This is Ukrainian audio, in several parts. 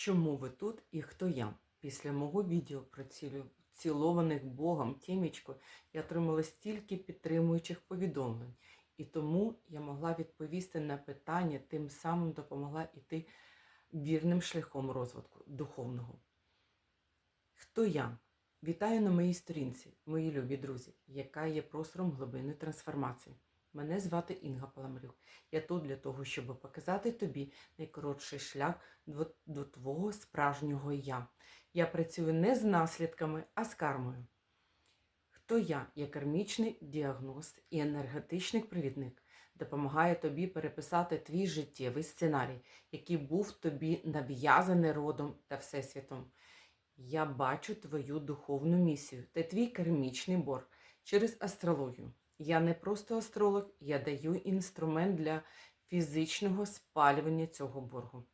Чому ви тут і хто я? Після мого відео про цілю цілованих Богом тімічко я отримала стільки підтримуючих повідомлень, і тому я могла відповісти на питання, тим самим допомогла йти вірним шляхом розвитку духовного. Хто я? Вітаю на моїй сторінці, мої любі друзі, яка є простором глибинної трансформації. Мене звати Інга Паламарюк. Я тут для того, щоб показати тобі найкоротший шлях до, твого справжнього я. Я працюю не з наслідками, а з кармою. Хто я? Я кармічний діагност і енергетичний провідник. Допомагаю тобі переписати твій життєвий сценарій, який був тобі нав'язаний родом та всесвітом. Я бачу твою духовну місію та твій кармічний борг через астрологію. Я не просто астролог, я даю інструмент для фізичного спалювання цього боргу.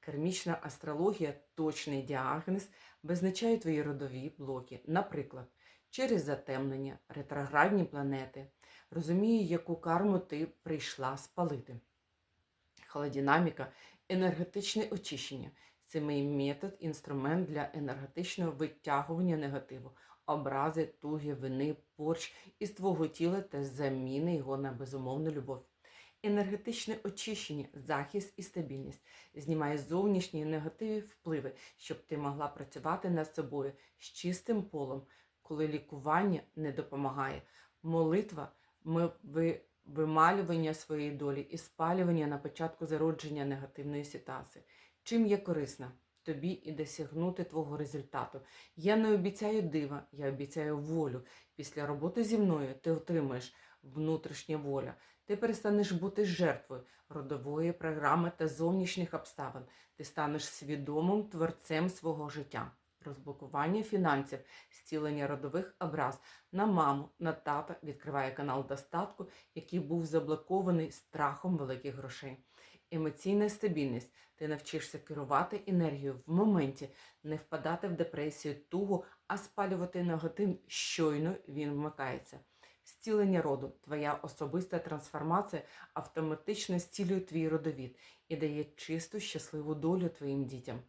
Кармічна астрологія точний діагноз визначає твої родові блоки, наприклад, через затемнення, ретроградні планети, розуміє, яку карму ти прийшла спалити. Холодинаміка, енергетичне очищення це мій метод, інструмент для енергетичного витягування негативу, образи, туги, вини, порч із твого тіла та заміни його на безумовну любов. Енергетичне очищення, захист і стабільність знімає зовнішні негативні впливи, щоб ти могла працювати над собою з чистим полом, коли лікування не допомагає. Молитва вималювання своєї долі і спалювання на початку зародження негативної ситуації. Чим є корисна? Тобі і досягнути твого результату. Я не обіцяю дива, я обіцяю волю. Після роботи зі мною ти отримаєш внутрішня воля. Ти перестанеш бути жертвою родової програми та зовнішніх обставин. Ти станеш свідомим творцем свого життя. Розблокування фінансів, зцілення родових образ на маму, на тата відкриває канал достатку, який був заблокований страхом великих грошей. Емоційна стабільність. Ти навчишся керувати енергією в моменті, не впадати в депресію, тугу, а спалювати негатив щойно він вмикається. Зцілення роду, твоя особиста трансформація автоматично зцілює твій родовід і дає чисту, щасливу долю твоїм дітям.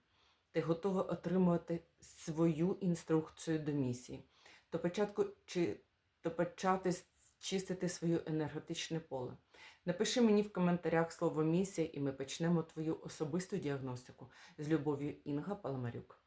Ти готова отримувати свою інструкцію до місії, до початку чи до почати чистити своє енергетичне поле. Напиши мені в коментарях слово місія, і ми почнемо твою особисту діагностику з любов'ю Інга Паламарюк.